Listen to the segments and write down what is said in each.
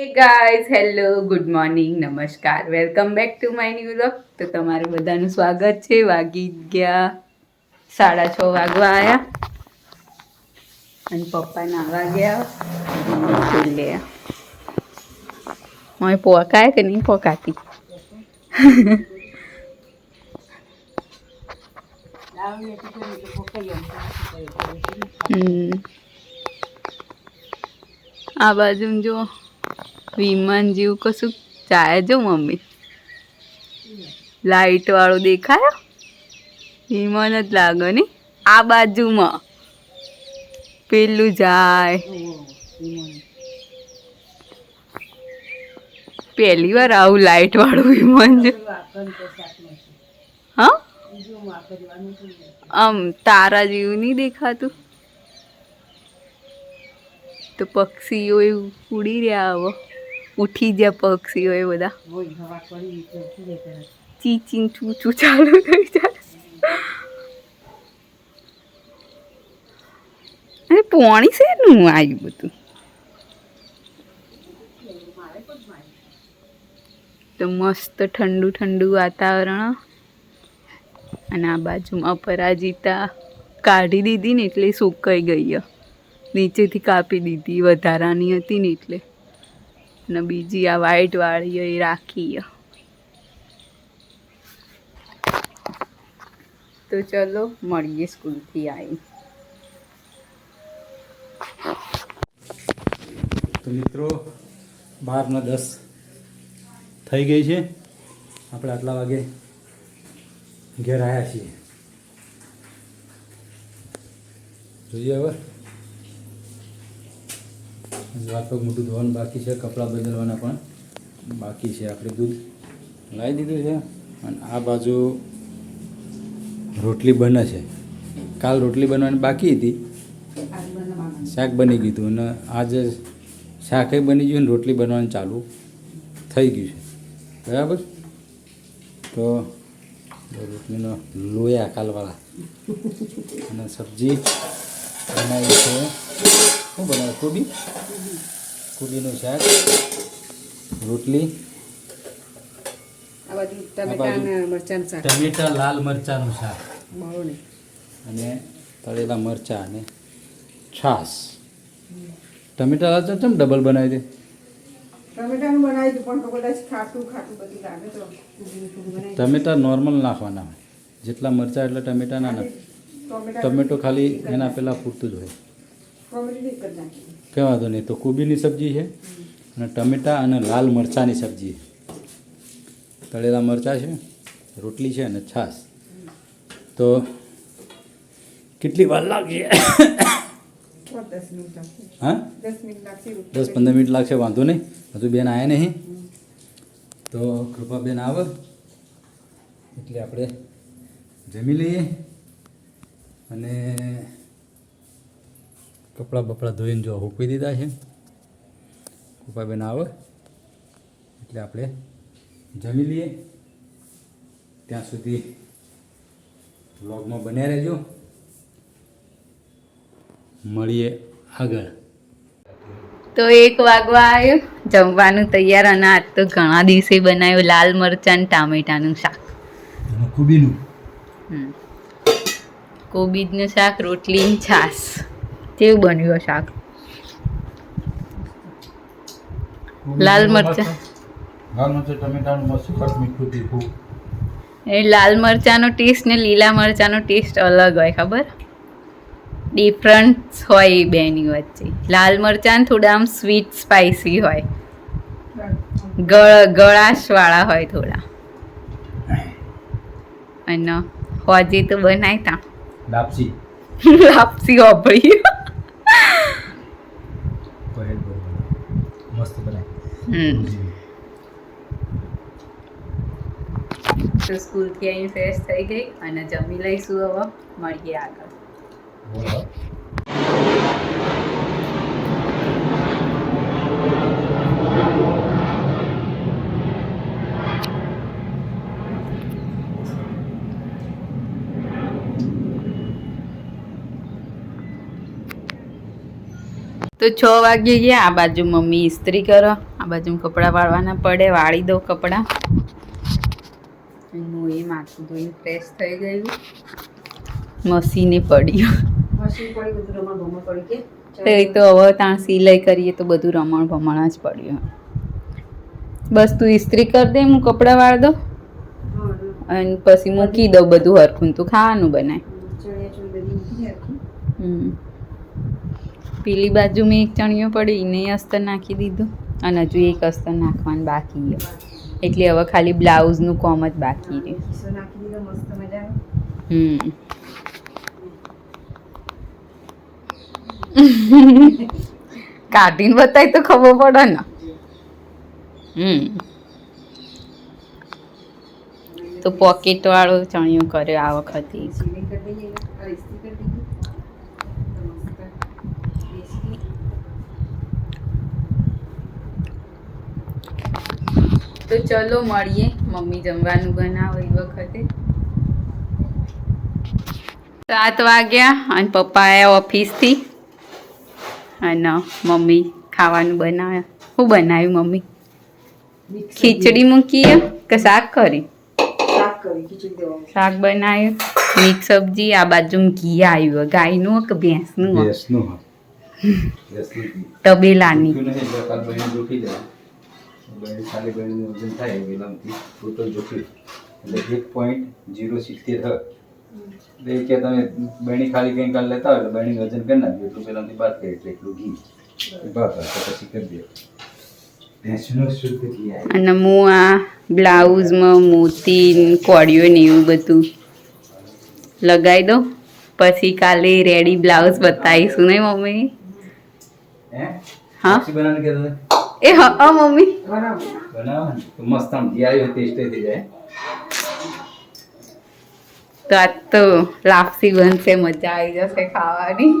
Hey guys hello good morning નમસ્કાર welcome back to my new vlog તો તમારું બધાનું સ્વાગત છે. વાગી ગયા સાડા છ વાગવા આવ્યા અને પપ્પા નાવા ગયા. લે મને પોકાય કે નહીં પોકાતી? આ બાજુ જો વિમાન જેવું કશું જાય જો મમ્મી. લાઈટ વાળું દેખાય? વિમાન જ લાગે ને? આ બાજુમાં. પેલું જાય. પહેલી વાર આવું લાઈટ વાળું વિમાન છે. હા? આમ તારા જેવું નહીં દેખાતું? તો પક્ષીઓ એવું ઉડી રહ્યા હવે ઉઠી ગયા પક્ષીઓ એ બધા. ચીચીન ચૂચું ચાલુ થઈ જાય. અરે પોણી છે નું આવ્યું બધું? તો મસ્ત ઠંડુ ઠંડુ વાતાવરણ. અને આ બાજુમાં અપરાજિતા કાઢી દીધી ને એટલે સુકાઈ ગઈ. નીચેથી કાપી દીધી વધારાની હતી ને એટલે. અને બીજી આ વ્હાઈટ વાળી એ રાખી તો ચલો, મળીએ સ્કૂલથી આવી તો મિત્રો, બારના દસ થઈ ગઈ છે. આપણે આટલા વાગે ઘેર આવ્યા છીએ. જોઈએ હવે. હાથ મોટું ધોવાનું બાકી છે, કપડાં બદલવાના પણ બાકી છે આપણે દૂધ. લાવી દીધું છે અને આ બાજુ રોટલી બને છે. કાલ રોટલી બનવાની બાકી હતી. શાક બની ગયું હતું અને આજે શાકે બની ગયું ને રોટલી બનવાનું ચાલુ થઈ ગયું છે. બરાબર? તો રોટલીનો લોયા કાલવાળા. અને સબ્જી બનાવી છે. શું બનાવે કોબી? કોબીનું શાક. રોટલી. આ બાજુ ટમેટાના મરચાં શાક. ટમેટા લાલ મરચાંનું શાક. અને તળેલા મરચાં અને છાશ. ટમેટા લાલ ચમ ડબલ બનાવી દે? ટમેટાનું બનાવી દઉં પણ કદાચ ખાટું ખાટું બધું લાગે તો. ઊભું ઊભું બનાવી ટમેટા નોર્મલ નાખવાના. જેટલા મરચાં એટલા ટમેટા ના નાખ. ટમેટો ખાલી એના પહેલાં પૂરતું જ હોય. કંઈ વાંધો નહીં તો કોબીની સબ્જી છે અને ટમેટા અને લાલ મરચાંની સબ્જી છે. તળેલા મરચાં છે રોટલી છે અને છાશ. તો કેટલી વાર લાગશે. હા? દસ પંદર મિનિટ લાગશે વાંધો નહીં. હજુ બેન આવ્યા નહીં. તો કૃપાબેન આવે. એટલે આપણે જમી લઈએ. અને કપડાં બપડા ધોઈને જો હૂકવી દીધા છે. કૃપાબેન આવે. એટલે આપણે જમી લઈએ. ત્યાં સુધી વ્લોગમાં બન્યા રહેજો. મળીએ આગળ. તો એક વાગવા આવ્યો. જમવાનું તૈયાર અને આજ તો ઘણા દિવસે બનાવ્યું લાલ મરચાં ટામેટાનું શાક. ખૂબીનું હમ. કોબીજનું શાક રોટલી છાસ કેવું બન્યું શાક? લાલ મરચાં. એ લાલ મરચાંનો ટેસ્ટ ને લીલા મરચાંનો ટેસ્ટ અલગ હોય ખબર? ડિફરન્સ હોય એ બેની વચ્ચે. લાલ મરચાં થોડા આમ સ્વીટ સ્પાઇસી હોય. ગળ ગળાશવાળા હોય થોડા. અને હોજી તો બનાય તા લાપસી. લાપસી વાપરી બોલ મસ્ત બનાય. હમ. તો સ્કૂલથી અહીં ફ્રેશ થઈ ગઈ અને જમી લઈશું હવે. મળીએ આગળ. બોલો. તો છ વાગે ગયા. આ બાજુ મમ્મી ઇસ્ત્રી કરો. આ બાજુ કપડાં વાળવાના પડે. વાળી દો કપડાં. હું એ માથું ધોઈને ફ્રેશ થઈ ગયું. મસીને પડ્યું. તો એ તો હવે ત્યાં સિલાઈ કરીએ તો બધું રમણ ભમણ જ પડ્યું. બસ તું ઇસ્ત્રી કરી દે હું કપડાં વાળ દો અને પછી મૂકી દઉં બધું હરખું તું ખાવાનું બનાય. હમ. પેલી બાજુ મેં એક ચણિયો પડી એને અસ્તર નાખી દીધું અને હજુ એક અસ્તર નાખવાનું બાકી છે. એટલે હવે ખાલી બ્લાઉઝનું કોમ જ બાકી આવે હમ. કાઢીને બતાય તો ખબર પડે ને. હમ. તો પોકેટ વાળો ચણિયો કર્યો આ વખતે સિલાઈ કરી દઈએ આ ઇસ્ત્રી કરી દીધી તો મસ્ત બેસી તો ચલો મળીએ. મમ્મી જમવાનું બનાવો એ વખતે. સાત વાગ્યા અને પપ્પા આવ્યા ઓફિસથી અને મમ્મી ખાવાનું બનાવ્યા શું બનાવ્યું મમ્મી? ખીચડી મૂકીએ કે શાક કરી? શાક બનાવ્યું. મિક્સ સબ્જી આ બાજુ ઘી આવ્યું. ગાયનું કે ભેંસનું. તબેલાની. જોખી બહેન ખાલી બહેનનું વજન થાય વેલમથી ટોટલ જોખ્યું એટલે એક પોઈન્ટ જીરો સિત્તેર હ એટલે કે તમે બેણી ખાલી કંઈ કાલ લેતા હોય એટલે બહેણીનું વજન કરી નાખજો. એટલું પેલાથી બાદ કરી એટલે એટલું ઘી. ભાવ પછી કરી દે. અને હું આ બ્લાઉઝમાં મોતી ને કોડિયો ને એવું બધું લગાવી દો પછી કાલે રેડી બ્લાઉઝ બતાવીશું નહીં મમ્મી? હે? એ હા મમ્મી. બનાવો મસ્ત આમ જીઆઈ ટેસ્ટ થઈ જાય. તો આજ તો લાપસી બનશે મજા આવી જશે ખાવાની.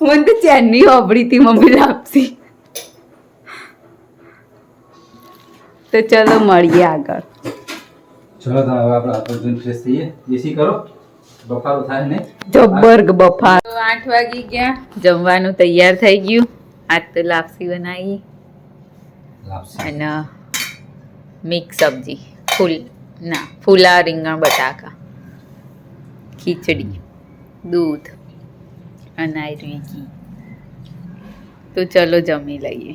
મને તો ચેનની હોબળી હતી મમ્મી લાપસી. તો ચલો મળીએ આગળ. ચલો તો હવે આપણે હાથ ધોઈને ફ્રેશ થઈએ. એસી કરો. બફારો થાય ને જબ્બર બફારો. આઠ વાગી ગયા. જમવાનું તૈયાર થઈ ગયું. આજ તો લાપસી બનાવી લાપસી અને મિક્સ સબ્જી ફૂલ ના ફૂલા રીંગણ બટાકા ખીચડી દૂધ અને આયુર્વેદ ઘી તો ચલો જમી લઈએ